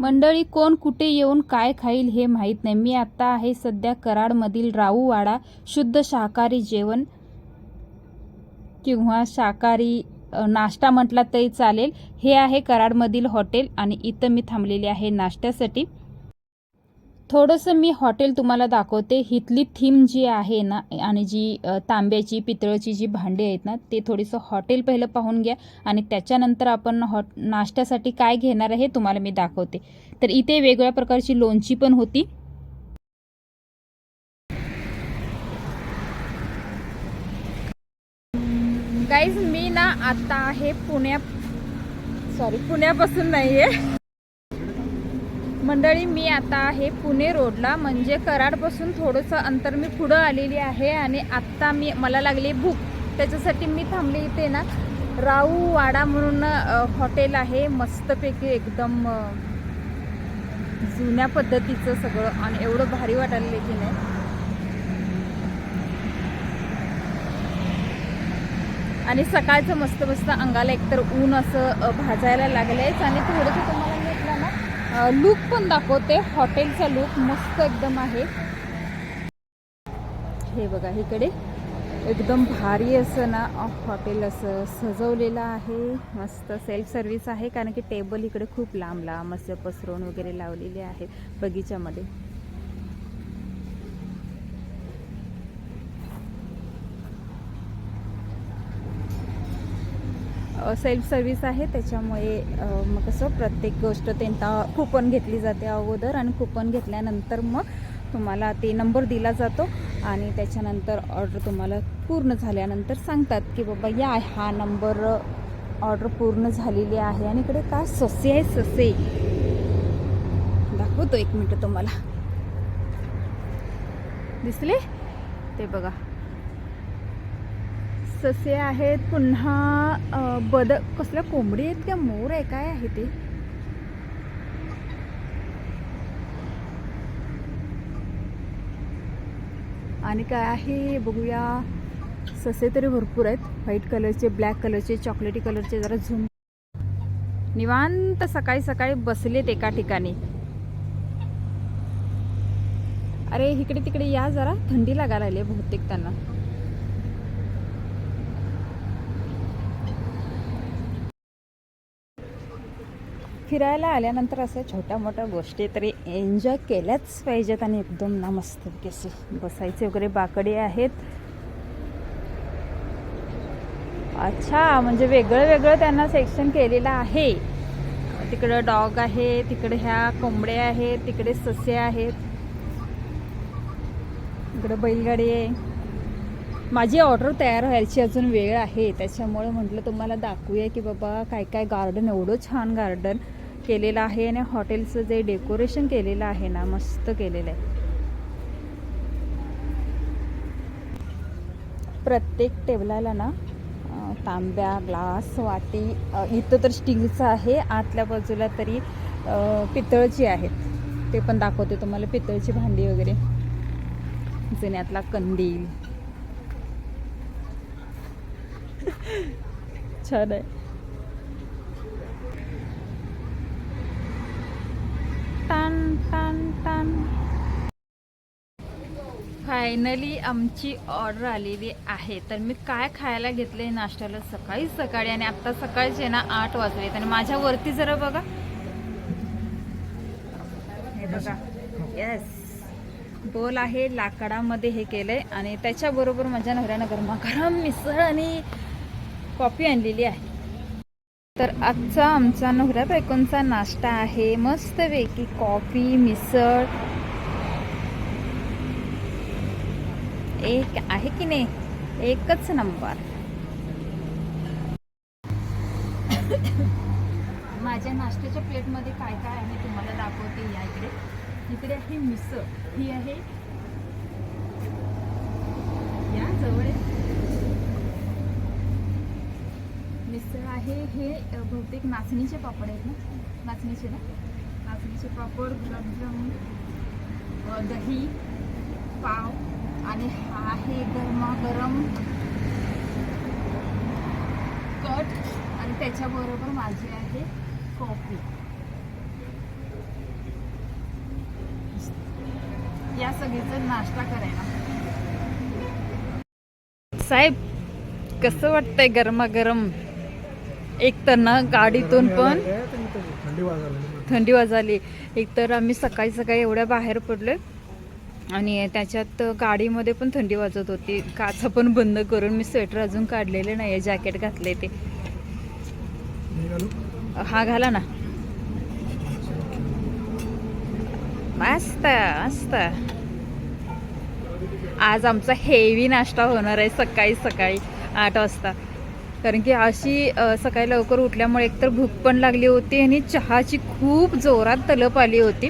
मंडळी कोण कुठे येऊन काय खाईल हे माहीत नाही. मी आता आहे सध्या कराडमधील राऊवाडा शुद्ध शाकाहारी जेवण किंवा शाकाहारी नाश्ता म्हटला तरी चालेल. हे आहे कराडमधील हॉटेल आणि इथं मी थांबलेली आहे नाश्त्यासाठी. थोडंसं मी हॉटेल तुम्हाला दाखवते. हिथली थीम जी आहे ना आणि जी तांब्याची पितळची जी भांडी आहेत ना ते थोडंसं हॉटेल पहिलं पाहून घ्या आणि त्याच्यानंतर आपण हॉट नाश्त्यासाठी काय घेणार आहे हे तुम्हाला मी दाखवते. तर इथे वेगवेगळ्या प्रकारची लोणची पण होती. गाईज मी ना आता आहे पुण्या सॉरी पुण्यापासून नाही आहे मंडळी मी आता आहे पुणे रोडला. म्हणजे कराडपासून थोडंसं अंतर मी पुढं आलेली आहे आणि आत्ता मी मला लागली भूक. त्याच्यासाठी मी थांबले इथे ना. राऊ वाडा म्हणून हॉटेल आहे. मस्तपैकी एकदम जुन्या पद्धतीचं सगळं आणि एवढं भारी वाटायला की नाही. आणि सकाळचं मस्त मस्त अंगाला एकतर ऊन असं भाजायला भाजायला लागलंयच आणि थोडंसं तुम्हाला लुक पण दाखवते. हॉटेलचा लुक मस्त एकदम आहे. हे बघा इकडे. एकदम भारी असं ना हॉटेल असं सजवलेलं आहे. मस्त सेल्फ सर्विस आहे. कारण की टेबल इकडे खूप लांब लांब असं पसरवून वगैरे लावलेले आहे बगीच्यामध्ये. सेल्फ सर्विस आहे त्याच्यामुळे मग कसं प्रत्येक गोष्ट त्यांना कुपन घेतली जाते अगोदर आणि कुपन घेतल्यानंतर मग तुम्हाला ते नंबर दिला जातो आणि त्याच्यानंतर ऑर्डर तुम्हाला पूर्ण झाल्यानंतर सांगतात की बाबा या हा नंबर ऑर्डर पूर्ण झालेली आहे आणि इकडे काय ससे आहे ससे. दाखवतो एक मिनटं तुम्हाला. दिसले? ते बघा. ससे आहेत पुन्हा बद कसल्या कोंबडी आहेत का? मोर आहे काय आहे ते? आणि काय आहे? बघूया. ससे तरी भरपूर आहेत. व्हाईट कलरचे ब्लॅक कलरचे चॉकलेटी कलरचे जरा झूम. निवांत सकाळी सकाळी बसलेत एका ठिकाणी. अरे इकडे तिकडे या जरा. थंडी लागायला लागली आहे बहुतेक त्यांना. फिरायला आल्यानंतर असं छोट्या मोठ्या गोष्टी तरी एन्जॉय केल्याच पाहिजेत आणि एकदम ना मस्त कसे बसायचे वगैरे बाकडे आहेत. अच्छा म्हणजे वेगळं वेगळं त्यांना सेक्शन केलेलं आहे. तिकडं डॉग आहे तिकडे ह्या कोंबड्या आहेत तिकडे ससे आहेत. इकडं बैलगाडी आहे. माझी ऑर्डर तयार व्हायची अजून वेळ आहे त्याच्यामुळे म्हटलं तुम्हाला दाखवूया की बाबा काय काय गार्डन एवढं छान गार्डन केलेलं आहे आणि हॉटेलचं जे डेकोरेशन केलेलं आहे ना मस्त केलेलं आहे. प्रत्येक टेबलाला ना तांब्या ग्लास वाटी इथं तर स्टीलचं आहे आतल्या बाजूला तरी पितळची आहेत. ते पण दाखवते तुम्हाला पितळची भांडी वगैरे. जुन्यातला कंदील. छान आहे. टान टान टान फायनली आमची ऑर्डर आलेली आहे. तर मी काय खायला घेतले नाश्त्याला सकाळी सकाळी आणि आत्ता सकाळचे ना आठ वाजलेत आणि माझ्या वरती जरा बघा. हे बघा. येस बोल आहे लाकडामध्ये हे केलंय आणि त्याच्याबरोबर माझ्या नवऱ्यानं गरमागरम मिसळ आणि कॉफी आणलेली आहे. तर आजचा आमचा नवऱ्या बायकोंचा नाश्ता आहे. मस्तपैकी कॉफी मिसळ. एक आहे की नाही? एकच नंबर. माझ्या नाश्त्याच्या प्लेटमध्ये काय काय आहे तुम्हाला दाखवते या इकडे. इकडे आहे मिसळ. ही आहे. या जवळ आहे. हे बहुतेक नाचणीचे पापड आहेत ना? नाचणीचे ना? नाचणीचे पापड गुलाबजामुन दही पाव आणि हा आहे गरमागरम कट आणि आणि त्याच्याबरोबर माझी आहे कॉफी. या सगळीचा नाश्ता करायला. साहेब कसं वाटतंय गरमागरम? एक तर ना गाडीतून पण थंडी वाजाली. एक तर आम्ही सकाळी सकाळी एवढ्या बाहेर पडलोय आणि त्याच्यात गाडीमध्ये पण थंडी वाजत होती. काचा पण बंद करून मी स्वेटर अजून काढलेले नाही जॅकेट घातले ते. हा घाला ना. मस्त मस्त. आज आमचा हेवी नाश्ता होणार आहे सकाळी सकाळी आठ वाजता. कारण की अशी सकाळी लवकर उठल्यामुळे एकतर भूक पण लागली होती आणि चहाची खूप जोरात तलप आली होती.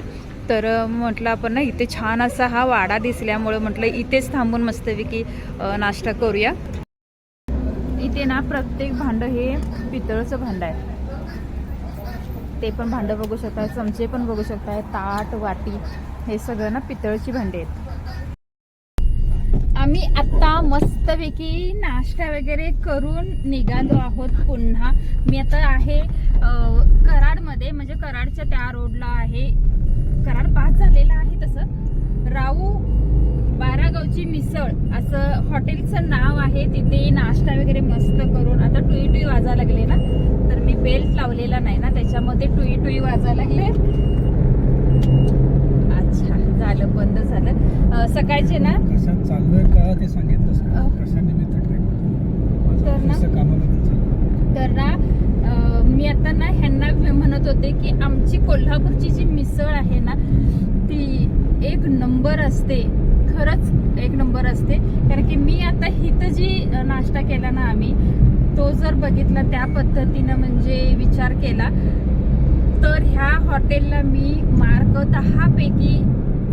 तर म्हटलं आपण ना इथे छान असा हा वाडा दिसल्यामुळं म्हटलं इथेच थांबून मस्तपैकी नाश्ता करूया. इथे ना प्रत्येक भांडं हे पितळचं भांडं आहे. ते पण भांडं बघू शकताय चमचे पण बघू शकताय ताट वाटी हे सगळं ना पितळची भांडी आहेत. आम्ही आत्ता मस्तपैकी नाश्ता वगैरे करून निघालो आहोत पुन्हा. मी आता आहे कराडमध्ये. म्हणजे कराडच्या त्या रोडला आहे. कराड पास झालेला आहे तसं. राऊ बारागावची मिसळ असं हॉटेलचं नाव आहे. तिथे नाश्ता वगैरे मस्त करून. आता टुई टुई वाजायला लागले ना. तर मी बेल्ट लावलेला नाही ना. त्याच्यामध्ये टुई टुई वाजायला लागले. झालं बंद झालं. सकाळचे ना? कशात चाललोय का ते निमित्त ट्रेक तर ना- मी आता ना ह्यांना म्हणत होते की आमची कोल्हापूरची जी मिसळ आहे ना ती एक नंबर असते. खरंच एक नंबर असते. कारण की मी आता हिथं जी नाश्ता केला ना आम्ही तो जर बघितला त्या पद्धतीनं म्हणजे विचार केला तर ह्या हॉटेलला मी मार्क दहापैकी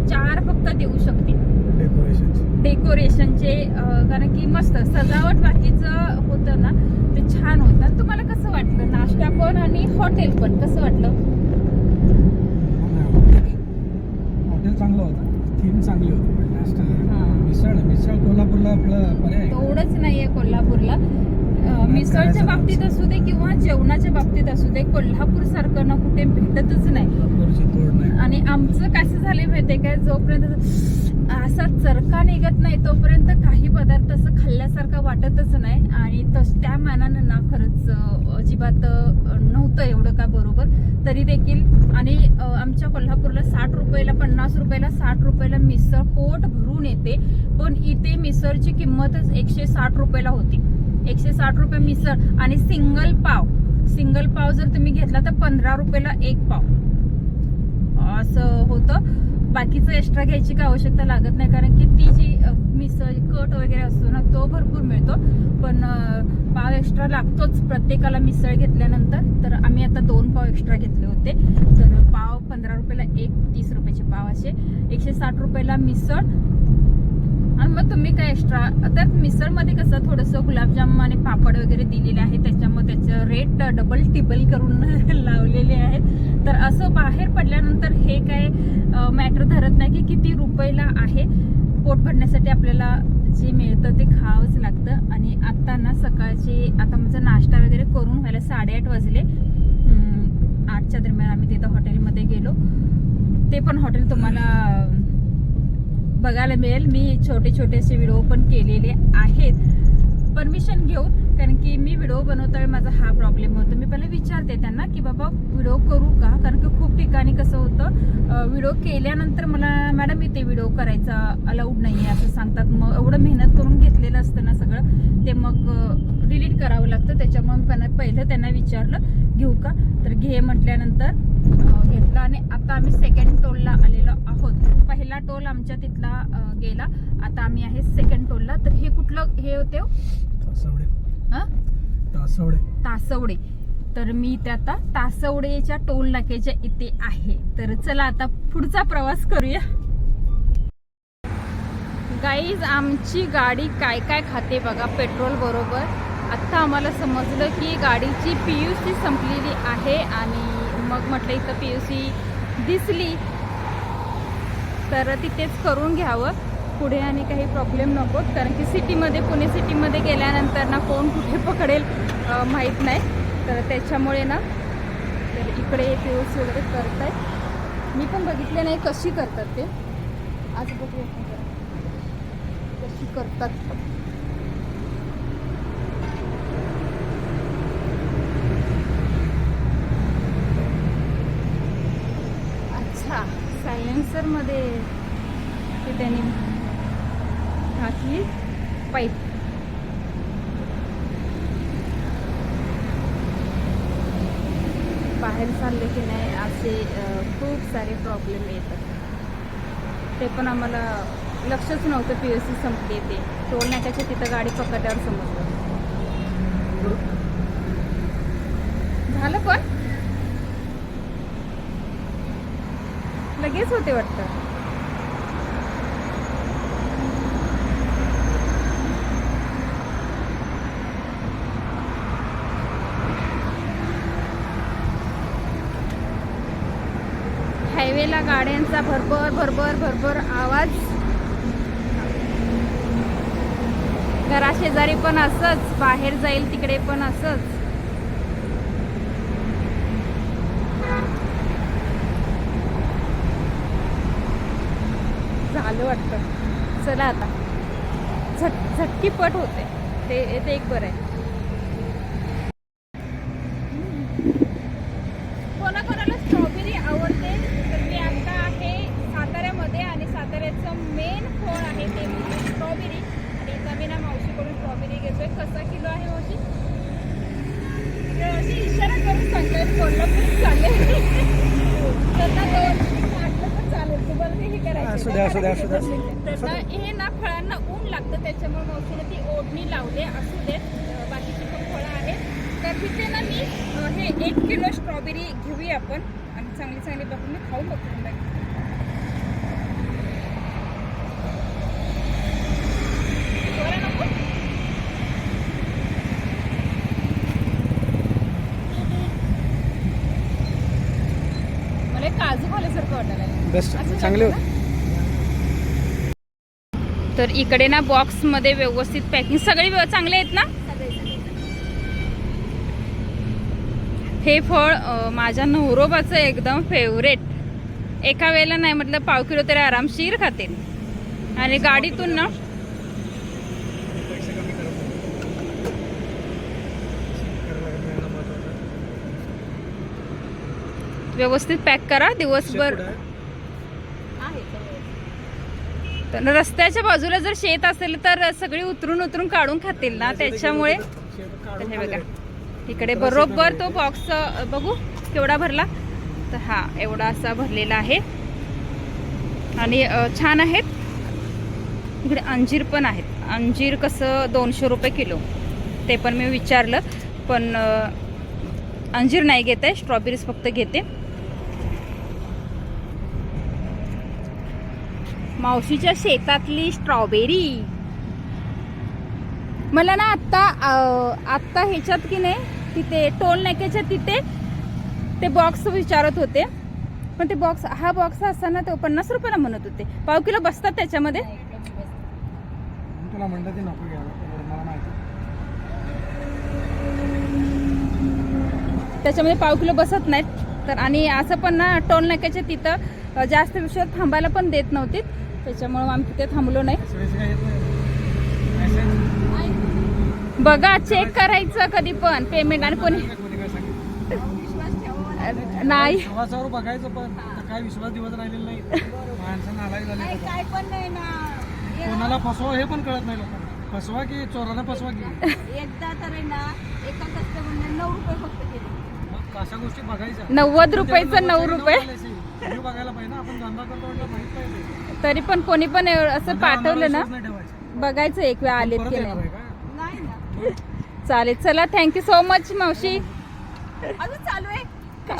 चार फक्त देऊ शकते डेकोरेशन डेकोरेशनचे कारण की मस्त सजावट बाकीचं होतं ना ते छान होतं. तुम्हाला कसं वाटलं? नाश्ता पण आणि हॉटेल पण कसं वाटलं हॉटेल चांगलं होतं थीम चांगली होती पण नाश्ता हां. मिसळ मिसळ कोल्हापूरला आपला पर्याय आहे. तेवढंच नाहीये कोल्हापूरला अं, मिसळच्या बाबतीत. असू दे किंवा जेवणाच्या बाबतीत असू दे कोल्हापूर सारखं ना कुठे भेटतच नाही. आणि आमचं कसं झालंय माहितीये काय जोपर्यंत असा चरका निघत नाही तोपर्यंत काही पदार्थ असं खाल्ल्यासारखं वाटतच नाही. आणि तस त्या मानानं ना खरंच अजिबात नव्हतं एवढं का बरोबर. तरी देखील आणि आमच्या कोल्हापूरला साठ रुपयाला पन्नास रुपयाला साठ रुपयाला मिसळ पोट भरून येते. पण इथे मिसळची किंमतच एकशे साठ रुपयाला होती. एकशे साठ रुपये मिसळ आणि सिंगल पाव. सिंगल पाव जर तुम्ही घेतला तर पंधरा रुपयाला एक पाव. असं होतं. बाकीचं एक्स्ट्रा घ्यायची काय आवश्यकता लागत नाही कारण की ती जी मिसळ कट वगैरे असतो ना तो भरपूर मिळतो. पण पाव एक्स्ट्रा लागतोच प्रत्येकाला मिसळ घेतल्यानंतर. तर आम्ही आता दोन पाव एक्स्ट्रा घेतले होते. तर पाव पंधरा रुपयाला एक तीस रुपयाचे पाव असे. एकशे साठ रुपयाला मिसळ आणि मग तुम्ही काय एक्स्ट्रा तर मिसळमध्ये कसं थोडंसं गुलाबजाम आणि पापड वगैरे दिलेले आहे त्याच्यामुळे त्याचं रेट डबल टिबल करून लावलेले आहेत. तर असं बाहेर पडल्यानंतर हे काय मॅटर धरत नाही की किती रुपयाला आहे. पोट भरण्यासाठी आपल्याला जे मिळतं ते खावंच लागतं. आणि आता ना सकाळचे आता माझा नाश्ता वगैरे करून व्हायला साडेआठ वाजले. आठच्या दरम्यान आम्ही तिथं हॉटेलमध्ये गेलो. ते पण हॉटेल तुम्हाला बघायला मिळेल. मी छोटे छोटेसे व्हिडिओ पण केलेले आहेत. परमिशन घेऊन कारण की मी व्हिडिओ बनवताना माझा हा प्रॉब्लेम होतो. मी पहिले विचारते त्यांना की बाबा व्हिडिओ करू का? कारण की खूप ठिकाणी कसं होतं व्हिडिओ केल्यानंतर मला मॅडम इथे व्हिडिओ करायचा अलाउड नाही आहे असं सांगतात. मग एवढं मेहनत करून घेतलेलं असतं ना सगळं ते मग डिलीट करावं लागतं. त्याच्यामुळे पहिलं त्यांना विचारलं घेऊ का? तर घे म्हटल्यानंतर घेतलं आणि आता आम्ही सेकंड टोलला आलेलो आहोत. पहिला टोल आमच्या तिथला गेला. आता आम्ही आहे सेकंड टोलला तर हे कुठलं हे होते हो? तासवडे. हं? तासवडे. तर मी इथे आता तासवडेच्या टोल नाक्याच्या इथे आहे. तर चला आता पुढचा प्रवास करूया. गाईज आमची गाडी काय काय खाते बघा पेट्रोल बरोबर. आत्ता आम्हाला समजलं की गाडीची पी यू सी संपलेली आहे आणि मग म्हटलं इथं पी यू सी दिसली. तर तिथेच करून घ्यावं. पुढे आणि काही प्रॉब्लेम नको. कारण की सिटीमध्ये पुणे सिटीमध्ये गेल्यानंतर ना कोण कुठे पकडेल माहीत नाही. तर त्याच्यामुळे ना तर इकडे पी वगैरे करत आहेत मी पण बघितले नाही कशी करतात ते. आज बघूया कशी करतात अच्छा सायलेन्सरमध्ये ते त्यांनी घातली पाईप. बाहेर चालले की नाही असे खूप सारे प्रॉब्लेम येतात. ते पण आम्हाला लक्षच नव्हतं पी एस सी संपली ते. टोल नाक्याच्या तिथं गाडी पकडल्यावर समजलं. झालं पण? लगेच होते वाटतं. हायवेला गाड्यांचा भरभर भरभर भरभर आवाज. घराशेजारी पण असंच बाहेर जाईल तिकडे पण असंच झालं वाटतं चला आता. झट झटकीपट होते. ते ते एक बरं आहे कोणाकोणाला स्ट्रॉबेरी आवडते तर मी आता आहे साताऱ्यामध्ये आणि साताऱ्याचं मेन फळ आहे ते म्हणजे स्ट्रॉबेरी आणि इथं मी ना मावशीकडून स्ट्रॉबेरी घेतोय कसा किलो आहे मावशी ते अशी इशारा करून सांगतायत कोल्हापूर चालेल तर ना दोन वाटलं तर चालेल तुम्हाला ते हे करायचं असू द्या, असू द्या, असू द्या. तर ना हे ना फळांना ऊन मावशीने ती ओढणी लावले असू देत बाकीची पण फळं आहेत. तर तिथे ना मी हे एक किलो स्ट्रॉबेरी घेऊया आपण. आणि चांगली चांगली बघून मी वाटायला लागलं. बेस्ट चांगले होते तर इकडे ना बॉक्समध्ये व्यवस्थित पॅकिंग. सगळे चांगले आहेत ना? हे फळ माझ्या नवरोबाचं एकदम फेवरेट एका वेळेला नाही म्हटलं पाव किलो तरी आरामशीर खाते. आणि गाडीतून ना व्यवस्थित पॅक करा दिवसभर तर रस्त्याच्या बाजूला जर शेत असेल तर सगळी उतरून उतरून काढून खातील ना त्याच्यामुळे हे बघा. इकडे बरोबर तो बॉक्स बघू केवढा भरला. तर हा एवढा असा भरलेला आहे. आणि छान आहेत. इकडे अंजीर पण आहेत. अंजीर कसं दोनशे रुपये किलो. ते पण मी विचारलं. पण अंजीर नाही घेते स्ट्रॉबेरीज फक्त घेते. मावशीच्या शेतातली स्ट्रॉबेरी मला ना आत्ता आत्ता ह्याच्यात की नाही तिथे टोल नाक्याच्या तिथे ते बॉक्स विचारत होते. पण ते बॉक्स हा बॉक्स असताना ते पन्नास रुपयाला म्हणत होते. पाव किलो बसतात त्याच्यामध्ये? तुला त्याच्यामध्ये पाव किलो बसत नाहीत. तर आणि असं पण ना टोल नाक्याच्या तिथं जास्त विषयात थांबायला पण देत नव्हती त्याच्यामुळे आम्ही तिथे थांबलो नाही? बघा चेक करायचं कधी पण. पेमेंट आणि कोणी नाही. बघायचं पण. आता काय विश्वास दिवस राहिलेला नाही. माणसं नालायक झाले आता. काय पण नाही ना. कोणाला फसवा हे पण कळत नाही लोकांना. फसवा की चोराला फसवा की? एकदा तर ना एका कस्टमरने नऊ रुपये फक्त केले. मग अशा गोष्टी बघायच्या? नव्वद रुपयाचं नऊ रुपये व्हिडिओ बघायला पाहिजे ना आपण धंदा करतो म्हटलं माहीत पाहिजे तरी पण कोणी पण असं धंदा पाठवलं ना. बघायचं एक वेळ आलेत की नाही. चालेल चला थँक्यू सो मच मावशी. अजून चालू आहे?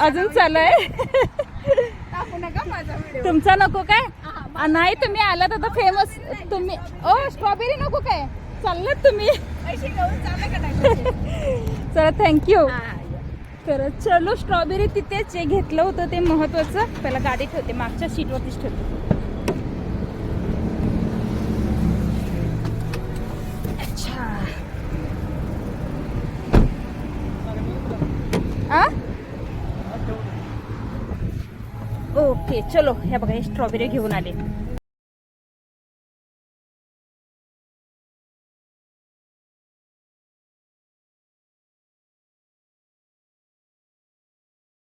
अजून चालू आहे? टाकू नका माझा व्हिडिओ तुमचा नको काय? आ, नाही तुम्ही आलात आता फेमस तुम्ही ओ स्ट्रॉबेरी नको काय? चाललात तुम्ही. चालू थँक्यू या. खरंच चलो स्ट्रॉबेरी तिथेच जे घेतलं होतं ते महत्वाचं. पहिला गाडी ठेवते मागच्या सीटवरतीच ठेवते. ओके चलो. ह्या बघा हे स्ट्रॉबेरी घेऊन आले.